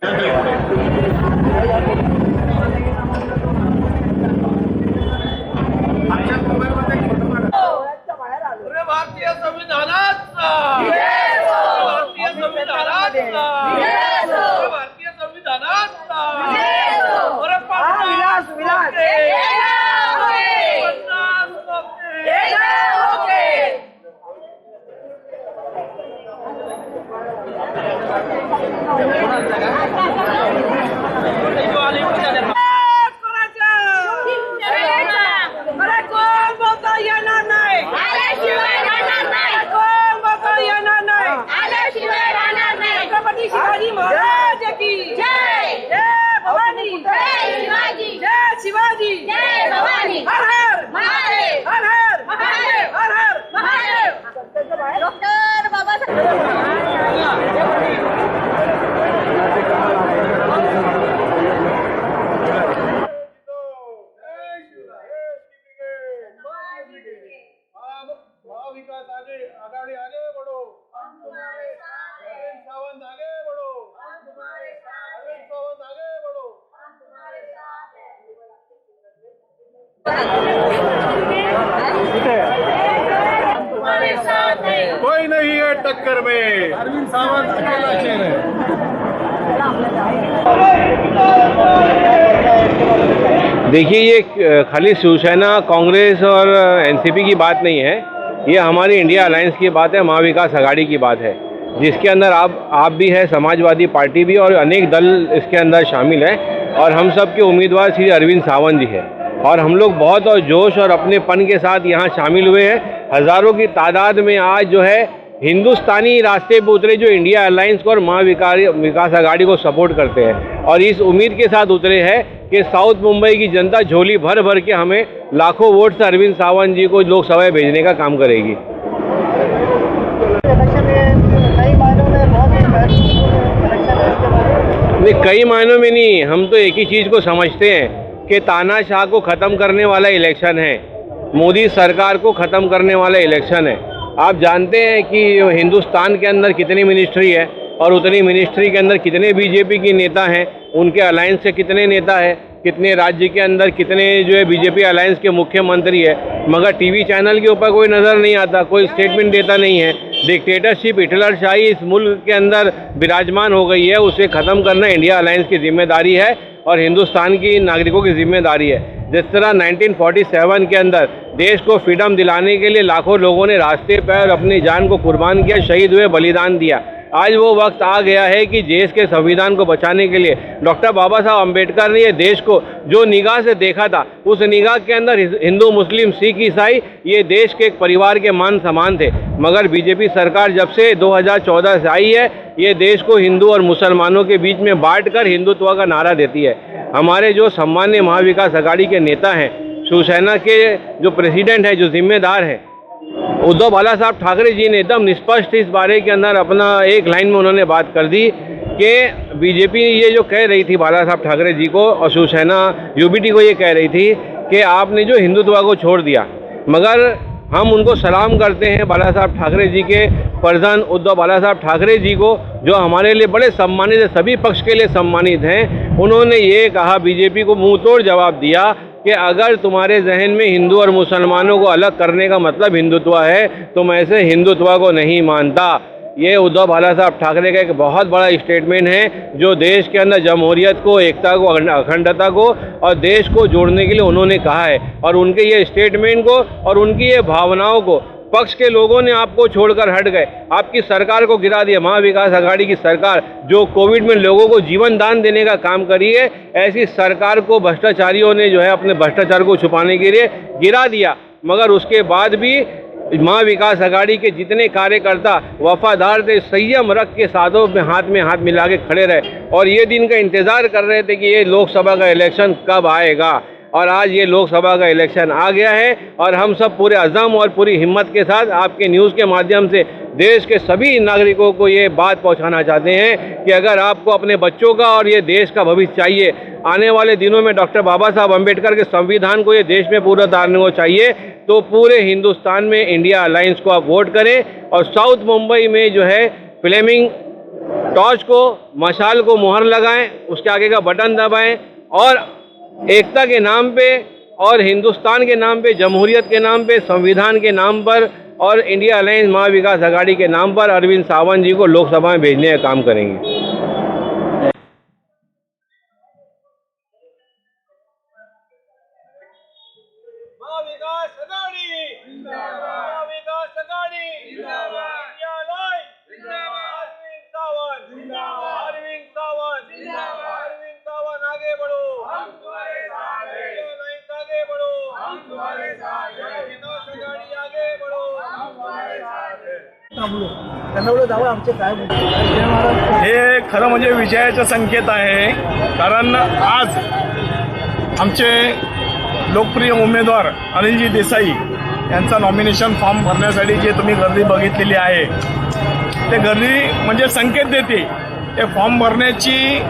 何俺。Thank you. टक्कर में। अरविंद सावंत अकेला शेर है। देखिए ये खाली शिवसेना कांग्रेस और एनसीपी की बात नहीं है। ये हमारी इंडिया अलायंस की बात है महाविकास आघाड़ी की बात है। जिसके अंदर आप आप भी है समाजवादी पार्टी भी और अनेक दल इसके अंदर शामिल हैं। और हम सब के उम्मीदवार श्री अरविंद सावंत जी हैं। और हम लोग बहुत और जोश और अपने पन के साथ यहाँ शामिल हुए हैं। हज़ारों की तादाद में आज जो है हिंदुस्तानी रास्ते पर उतरे जो इंडिया एयरलाइंस को और महाविकास विकास आघाड़ी को सपोर्ट करते हैं और इस उम्मीद के साथ उतरे हैं कि साउथ मुंबई की जनता झोली भर भर के हमें लाखों वोट से अरविंद सावंत जी को लोकसभा भेजने का काम करेगी। नहीं, कई मायनों में नहीं, हम तो एक ही चीज़ को समझते हैं कि तानाशाह को ख़त्म करने वाला इलेक्शन है, मोदी सरकार को ख़त्म करने वाला इलेक्शन है। आप जानते हैं कि हिंदुस्तान के अंदर कितनी मिनिस्ट्री है और उतनी मिनिस्ट्री के अंदर कितने बीजेपी के नेता हैं, उनके अलायंस से कितने नेता है, कितने राज्य के अंदर कितने जो है बीजेपी अलायंस के मुख्यमंत्री है, मगर टीवी चैनल के ऊपर कोई नज़र नहीं आता, कोई स्टेटमेंट देता नहीं है। डिक्टेटरशिप हिटलर शाही इस मुल्क के अंदर विराजमान हो गई है, उसे ख़त्म करना इंडिया अलायंस की ज़िम्मेदारी है और हिंदुस्तान की नागरिकों की ज़िम्मेदारी है। जिस तरह 1947 के अंदर देश को फ्रीडम दिलाने के लिए लाखों लोगों ने रास्ते पर अपनी जान को कुर्बान किया, शहीद हुए, बलिदान दिया। आज वो वक्त आ गया है कि देश के संविधान को बचाने के लिए डॉक्टर बाबा साहब अंबेडकर ने ये देश को जो निगाह से देखा था, उस निगाह के अंदर हिंदू, मुस्लिम, सिख, ईसाई, ये देश के एक परिवार के मान समान थे। मगर बीजेपी सरकार जब से 2014 से आई है, ये देश को हिंदू और मुसलमानों के बीच में बांट कर हिंदुत्व का नारा देती है। हमारे जो सम्मान्य महाविकास आघाड़ी के नेता हैं, शिवसेना के जो प्रेसिडेंट है, जो जिम्मेदार हैं उद्धव बाला साहब ठाकरे जी ने एकदम निष्पष्ट इस बारे के अंदर अपना एक लाइन में उन्होंने बात कर दी कि बीजेपी ये जो कह रही थी बाला साहब ठाकरे जी को और शिवसेना, यूबीटी को ये कह रही थी कि आपने जो हिंदुत्व को छोड़ दिया, मगर हम उनको सलाम करते हैं बाला साहब ठाकरे जी के प्रधान उद्धव बाला साहब ठाकरे जी को, जो हमारे लिए बड़े सम्मानित सभी पक्ष के लिए सम्मानित हैं। उन्होंने ये कहा, बीजेपी को मुँह तोड़ जवाब दिया कि अगर तुम्हारे जहन में हिंदू और मुसलमानों को अलग करने का मतलब हिंदुत्व है तो मैं ऐसे हिंदुत्व को नहीं मानता। ये उद्धव बाला साहब ठाकरे का एक बहुत बड़ा स्टेटमेंट है, जो देश के अंदर जमहूरियत को, एकता को अखंडता को और देश को जोड़ने के लिए उन्होंने कहा है। और उनके ये स्टेटमेंट को और उनकी ये भावनाओं को पक्ष के लोगों ने आपको छोड़कर हट गए। आपकी सरकार को गिरा दिया। महाविकास आघाड़ी की सरकार जो कोविड में लोगों को जीवन दान देने का काम करी है, ऐसी सरकार को भ्रष्टाचारियों ने जो है अपने भ्रष्टाचार को छुपाने के लिए गिरा दिया। मगर उसके बाद भी महाविकास आघाड़ी के जितने कार्यकर्ता, वफादार थे, संयम रख के साधों में हाथ में हाथ मिला के खड़े रहे। और ये दिन का इंतज़ार कर रहे थे कि ये लोकसभा का इलेक्शन कब आएगा। और आज ये लोकसभा का इलेक्शन आ गया है और हम सब पूरे अज़म और पूरी हिम्मत के साथ आपके न्यूज़ के माध्यम से देश के सभी नागरिकों को ये बात पहुंचाना चाहते हैं कि अगर आपको अपने बच्चों का और ये देश का भविष्य चाहिए, आने वाले दिनों में डॉक्टर बाबा साहब अंबेडकर के संविधान को ये देश में पूरा उतारने को चाहिए तो पूरे हिंदुस्तान में इंडिया अलायंस को आप वोट करें और साउथ मुंबई में जो है फ्लेमिंग टॉर्च को, मशाल को मुहर लगाएँ, उसके आगे का बटन दबाएँ और एकता के नाम पे और हिंदुस्तान के नाम पे, जमहूरियत के नाम पे, संविधान के नाम पर और इंडिया अलायंस महाविकास आघाड़ी के नाम पर अरविंद सावंत जी को लोकसभा में भेजने का काम करेंगे। हे खरं म्हणजे विजयाचा संकेत आहे. कारण आज आमचे लोकप्रिय उमेदवार अनिलजी देसाई यांचा नॉमिनेशन फॉर्म भरण्यासाठी जे तुम्ही गर्दी बघितलेली आहे ते गर्दी म्हणजे संकेत देते. ते फॉर्म भरण्याची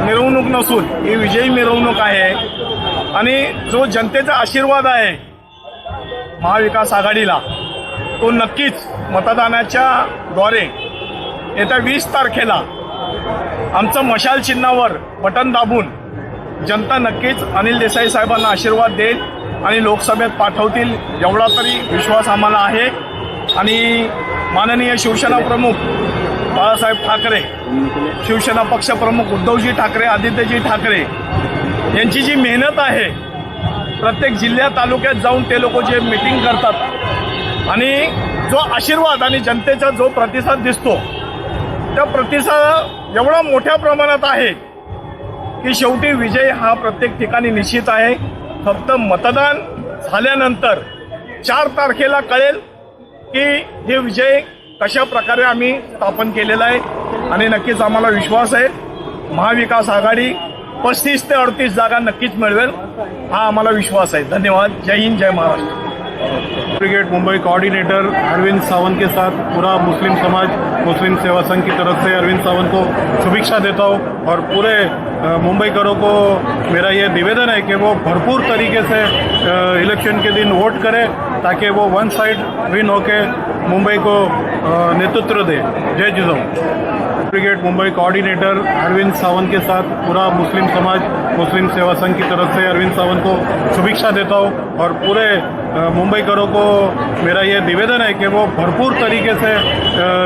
मिरवणूक नसून ही विजयी मिरवणूक आहे. आणि जो जनतेचा आशीर्वाद आहे महाविकास आघाडीला तो नक्कीच मतदानाच्या द्वारे येत्या वीस तारखेला आमचं मशाल चिन्हावर बटन दाबून जनता नक्कीच अनिल देसाई साहेबांना आशीर्वाद देईल आणि लोकसभेत पाठवतील एवढा तरी विश्वास आम्हाला आहे. आणि माननीय शिवसेना प्रमुख बाळासाहेब ठाकरे शिवसेना पक्षप्रमुख उद्धवजी ठाकरे आदित्यजी ठाकरे यांची जी मेहनत आहे प्रत्येक जिल्ह्या तालुक्यात जाऊन ते लोक जे मिटिंग करतात आणि जो आशीर्वाद आणि जनतेचा जो प्रतिसाद दिसतो त्या प्रतिसाद एवढा मोठ्या प्रमाणात आहे की शेवटी विजय हा प्रत्येक ठिकाणी निश्चित आहे. फक्त मतदान झाल्यानंतर चार तारखेला कळेल की हे विजय कशा प्रकारे आम्ही स्थापन केलेला आहे. आणि नक्कीच आम्हाला विश्वास आहे महाविकास आघाडी पस्तीस ते अडतीस जागा नक्कीच मिळवेल हा आम्हाला विश्वास आहे. धन्यवाद. जय हिंद जय महाराष्ट्र. ब्रिगेड मुंबई कोऑर्डिनेटर अरविंद सावंत के साथ पूरा मुस्लिम समाज मुस्लिम सेवा संघ की तरफ़ से अरविंद सावंत को शुभेच्छा देता हूँ और पूरे मुंबईकरों को मेरा ये निवेदन है कि वो भरपूर तरीके से इलेक्शन के दिन वोट करें ताकि वो वन साइड विन होके मुंबई को नेतृत्व दे। जय जिजाऊ। ब्रिगेड मुंबई कोऑर्डिनेटर अरविंद सावंत के साथ पूरा मुस्लिम समाज मुस्लिम सेवा संघ की तरफ से अरविंद सावंत को शुभेच्छा देता हूँ और पूरे अ, मुंबईकरों को मेरा ये निवेदन है कि वो भरपूर तरीके से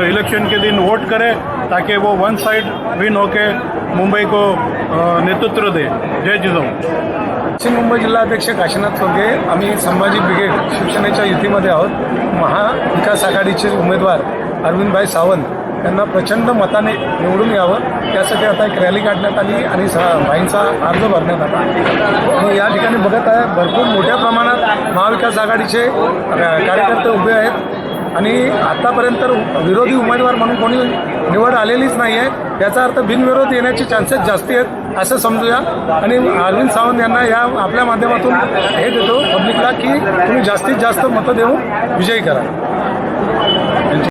इलेक्शन के दिन वोट करें ताकि वो वन साइड विन होके मुंबई को नेतृत्व दे। जय जिजाऊ। पश्चिम मुंबई जिल्हाध्यक्ष काशीनाथ सोगे आम्ही संभाजी ब्रिगेड शिवसेनेच्या युतीमध्ये आहोत. महाविकास आघाडीचे उमेदवार अरविंदभाई सावंत. त्यांना प्रचंड मताने निवडून यावं. त्यासाठी आता एक रॅली काढण्यात आली आणि स भाईंचा अर्ज भरण्यात आला. आणि या ठिकाणी बघत आहे. भरपूर मोठ्या प्रमाणात महाविकास आघाडीचे कार्यकर्ते उभे आहेत. आणि आतापर्यंत विरोधी उमेदवार म्हणून कोणी निवड आलेलीच नाही आहे याचा अर्थ बिनविरोध येण्याचे चान्सेस जास्ती आहेत असं समजूया. आणि अरविंद सावंत यांना या आपल्या माध्यमातून हे देतो पब्लिकला की तुम्ही जास्तीत जास्त मतं देऊन विजयी करा.